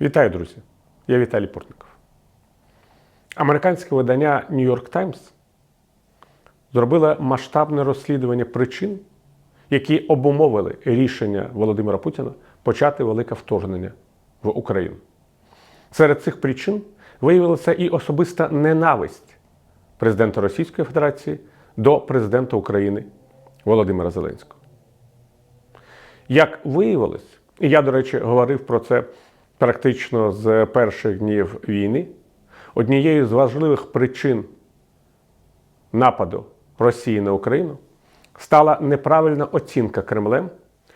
Вітаю, друзі! Я Віталій Портников. Американське видання New York Times зробило масштабне розслідування причин, які обумовили рішення Володимира Путіна почати велике вторгнення в Україну. Серед цих причин виявилася і особиста ненависть президента Російської Федерації до президента України Володимира Зеленського. Як виявилось, і я, до речі, говорив про це практично з перших днів війни, однією з важливих причин нападу Росії на Україну стала неправильна оцінка Кремлем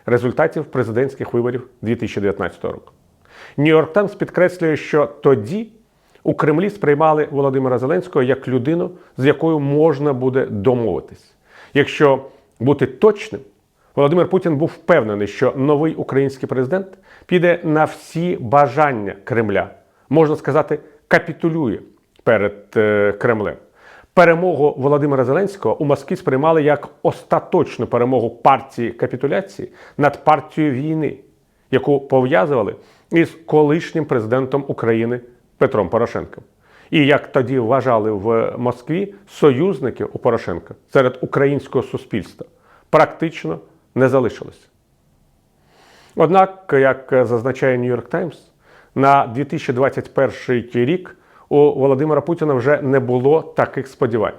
результатів президентських виборів 2019 року. Нью-Йорк Таймс підкреслює, що тоді у Кремлі сприймали Володимира Зеленського як людину, з якою можна буде домовитись. Якщо бути точним, Володимир Путін був впевнений, що новий український президент піде на всі бажання Кремля, можна сказати, капітулює перед е, Кремлем. Перемогу Володимира Зеленського у Москві сприймали як остаточну перемогу партії капітуляції над партією війни, яку пов'язували із колишнім президентом України Петром Порошенком. І як тоді вважали в Москві, союзників у Порошенка серед українського суспільства практично не залишилося. Однак, як зазначає York Times, на 2021 рік у Володимира Путіна вже не було таких сподівань.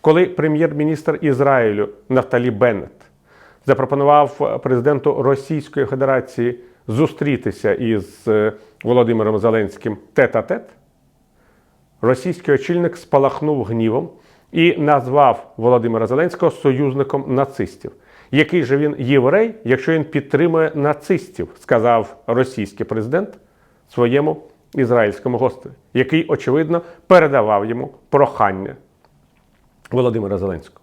Коли прем'єр-міністр Ізраїлю Нафталі Беннет запропонував президенту Російської Федерації зустрітися із е, Володимиром Зеленським тет-а-тет, російський очільник спалахнув гнівом і назвав Володимира Зеленського союзником нацистів. Який же він єврей, якщо він підтримує нацистів, сказав російський президент своєму ізраїльському гостеві, який, очевидно, передавав йому прохання Володимира Зеленського.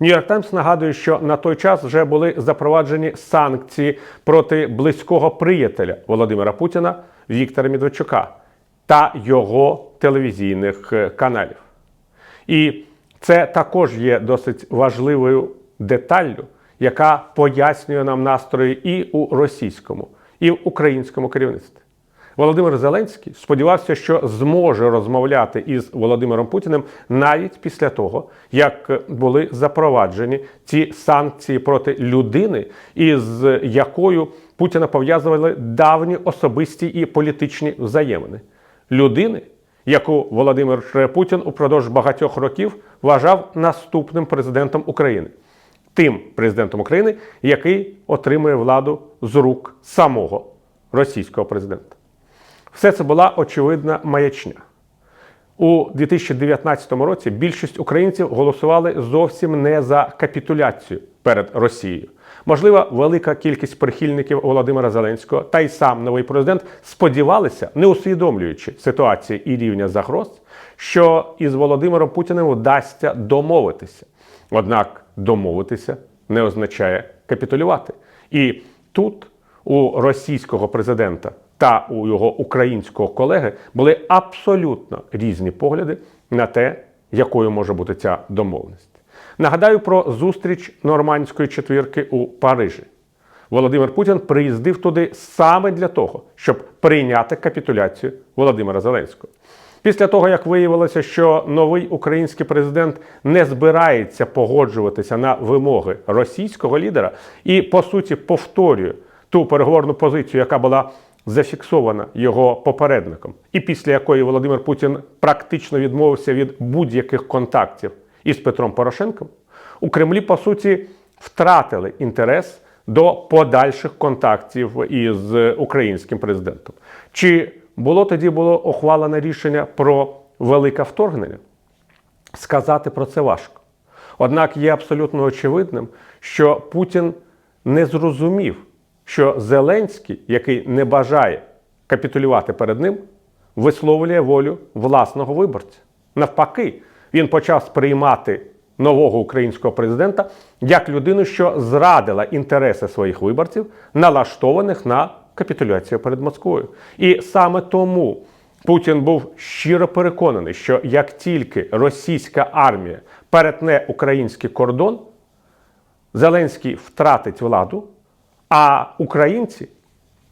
Нью-Йорк Таймс нагадує, що на той час вже були запроваджені санкції проти близького приятеля Володимира Путіна Віктора Медведчука та його телевізійних е, каналів. І це також є досить важливою деталлю, яка пояснює нам настрої і у російському, і в українському керівництві. Володимир Зеленський сподівався, що зможе розмовляти із Володимиром Путіним навіть після того, як були запроваджені ці санкції проти людини, із якою Путіна пов'язували давні особисті і політичні взаємини. Людини, яку Володимир Путін упродовж багатьох років вважав наступним президентом України, тим президентом України, який отримує владу з рук самого російського президента. Все це була очевидна маячня. У 2019 році більшість українців голосували зовсім не за капітуляцію перед Росією. Можливо, велика кількість прихильників Володимира Зеленського та й сам новий президент сподівалися, не усвідомлюючи ситуації і рівня загроз, що із Володимиром Путіним вдасться домовитися. Однак домовитися не означає капітулювати. І тут у російського президента та у його українського колеги були абсолютно різні погляди на те, якою може бути ця домовленість. Нагадаю про зустріч нормандської четвірки у Парижі. Володимир Путін приїздив туди саме для того, щоб прийняти капітуляцію Володимира Зеленського. Після того, як виявилося, що новий український президент не збирається погоджуватися на вимоги російського лідера і, по суті, повторює ту переговорну позицію, яка була зафіксована його попередником, і після якої Володимир Путін практично відмовився від будь-яких контактів із Петром Порошенком, у Кремлі, по суті, втратили інтерес до подальших контактів із українським президентом. Чи було тоді було ухвалене рішення про велике вторгнення? Сказати про це важко. Однак є абсолютно очевидним, що Путін не зрозумів, що Зеленський, який не бажає капітулювати перед ним, висловлює волю власного виборця. Навпаки, він почав сприймати нового українського президента як людину, що зрадила інтереси своїх виборців, налаштованих на капітуляцію перед Москвою. І саме тому Путін був щиро переконаний, що як тільки російська армія перетне український кордон, Зеленський втратить владу, а українці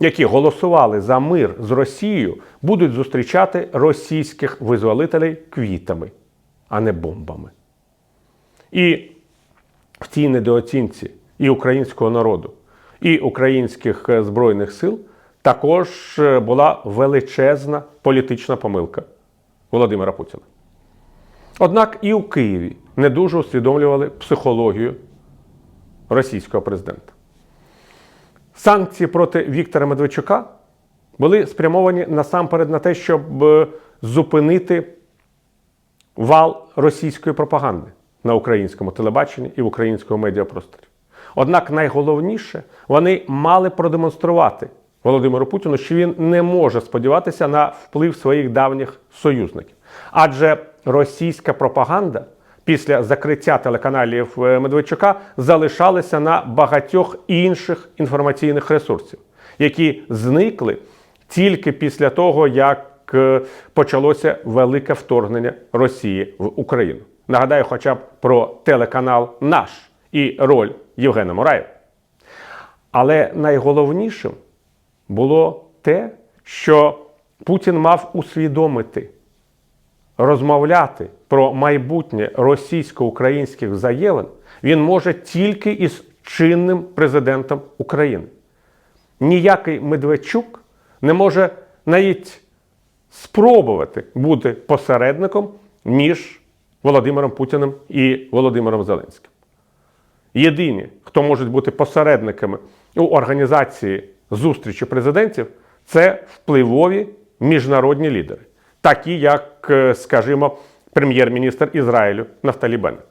які голосували за мир з Росією, будуть зустрічати російських визволителей квітами, а не бомбами. І в цій недооцінці і українського народу, і українських е, збройних сил також е, була величезна політична помилка Володимира Путіна. Однак і у Києві не дуже усвідомлювали психологію російського президента. Санкції проти Віктора Медведчука були спрямовані насамперед на те, щоб е, зупинити вал російської пропаганди на українському телебаченні і в українському медіапросторі. Однак найголовніше, вони мали продемонструвати Володимиру Путіну, що він не може сподіватися на вплив своїх давніх союзників. Адже російська пропаганда після закриття телеканалів е, Медведчука залишалася на багатьох інших інформаційних ресурсів, які зникли тільки після того, як почалося велике вторгнення Росії в Україну. Нагадаю, хоча б про телеканал Наш і роль Євгена Мураєва. Але найголовнішим було те, що Путін мав усвідомити, розмовляти про майбутнє російсько-українських взаємин він може тільки із чинним президентом України. Ніякий Медведчук не може навіть спробувати бути посередником між Володимиром Путіним і Володимиром Зеленським. Єдині, хто можуть бути посередниками у організації зустрічі президентів, це впливові міжнародні лідери, такі як, е, скажімо, прем'єр-міністр Ізраїлю Нафталі Беннет.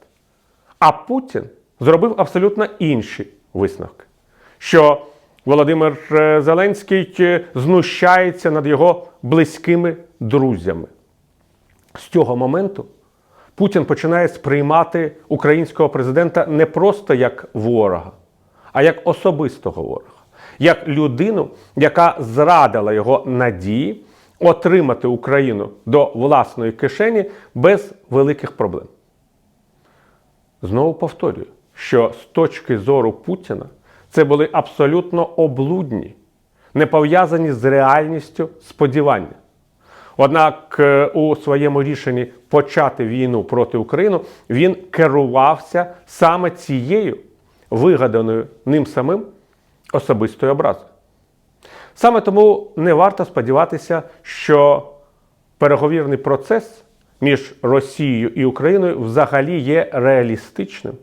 А Путін зробив абсолютно інші висновки, що Володимир е, Зеленський е, знущається над його близькими друзями. З цього моменту Путін починає сприймати українського президента не просто як ворога, а як особистого ворога, як людину, яка зрадила його надії отримати Україну до власної кишені без великих проблем. Знову повторюю, що з точки зору Путіна це були абсолютно облудні, не пов'язані з реальністю сподівання. Однак е, у своєму рішенні почати війну проти України він керувався саме цією вигаданою ним самим особистою образою. Саме тому не варто сподіватися, що переговірний процес між Росією і Україною взагалі є реалістичним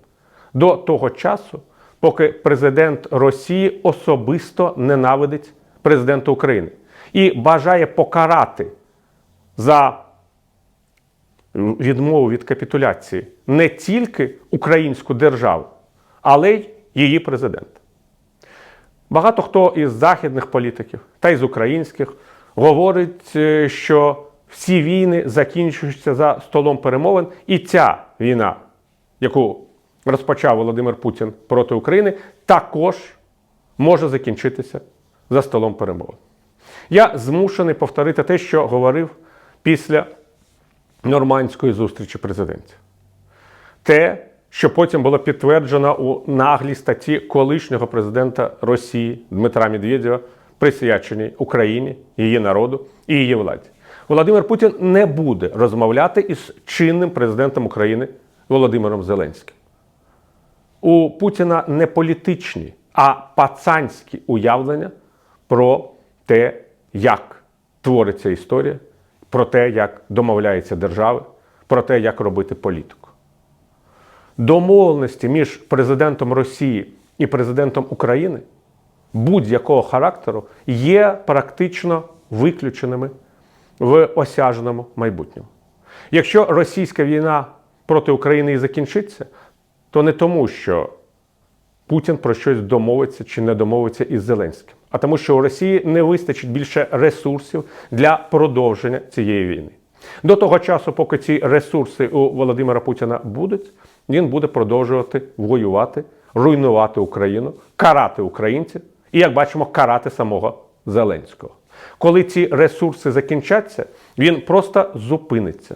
до того часу, поки президент Росії особисто ненавидить президента України і бажає покарати за відмову від капітуляції не тільки українську державу, але й її президента. Багато хто із західних політиків та із українських говорить, е, що всі війни закінчуються за столом перемовин, і ця війна, яку розпочав Володимир Путін проти України, також може закінчитися за столом перемовин. Я змушений повторити те, що говорив після нормандської зустрічі президентів. Те, що потім було підтверджено у наглій статті колишнього президента Росії Дмитра Медведєва, присвяченій Україні, її народу і її владі. Володимир Путін не буде розмовляти із чинним президентом України Володимиром Зеленським. У Путіна не політичні, а пацанські уявлення про те, як твориться історія, про те, як домовляються держави, про те, як робити політику. Домовленості між президентом Росії і президентом України будь-якого характеру є практично виключеними в осяжному майбутньому. Якщо російська війна проти України і закінчиться, то не тому, що Путін про щось домовиться чи не домовиться із Зеленським, а тому, що у Росії не вистачить більше ресурсів для продовження цієї війни. До того часу, поки ці ресурси у Володимира Путіна будуть, він буде продовжувати воювати, руйнувати Україну, карати українців і, як бачимо, карати самого Зеленського. Коли ці ресурси закінчаться, він просто зупиниться.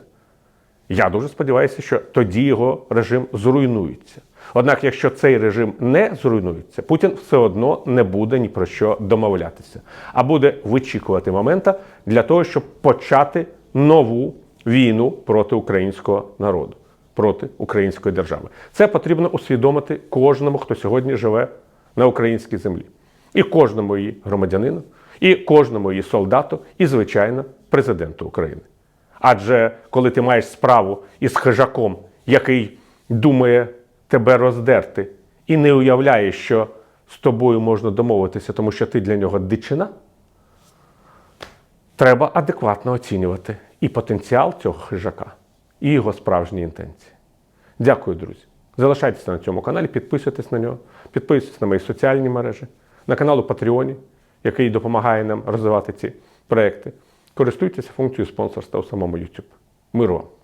Я дуже сподіваюся, що тоді його режим зруйнується. Однак, якщо цей режим не зруйнується, Путін все одно не буде ні про що домовлятися, а буде вичікувати момента для того, щоб почати нову війну проти українського народу, проти української держави. Це потрібно усвідомити кожному, хто сьогодні живе на українській землі, і кожному її громадянину, і кожному її солдату, і звичайно, президенту України. Адже коли ти маєш справу із хижаком, який думає тебе роздерти, і не уявляє, що з тобою можна домовитися, тому що ти для нього дичина, треба адекватно оцінювати і потенціал цього хижака, і його справжні інтенції. Дякую, друзі. Залишайтеся на цьому каналі, підписуйтесь на нього, підписуйтесь на мої соціальні мережі, на канал у Патреоні, який допомагає нам розвивати ці проекти. Користуйтеся функцією спонсорства у самому YouTube. Миру вам!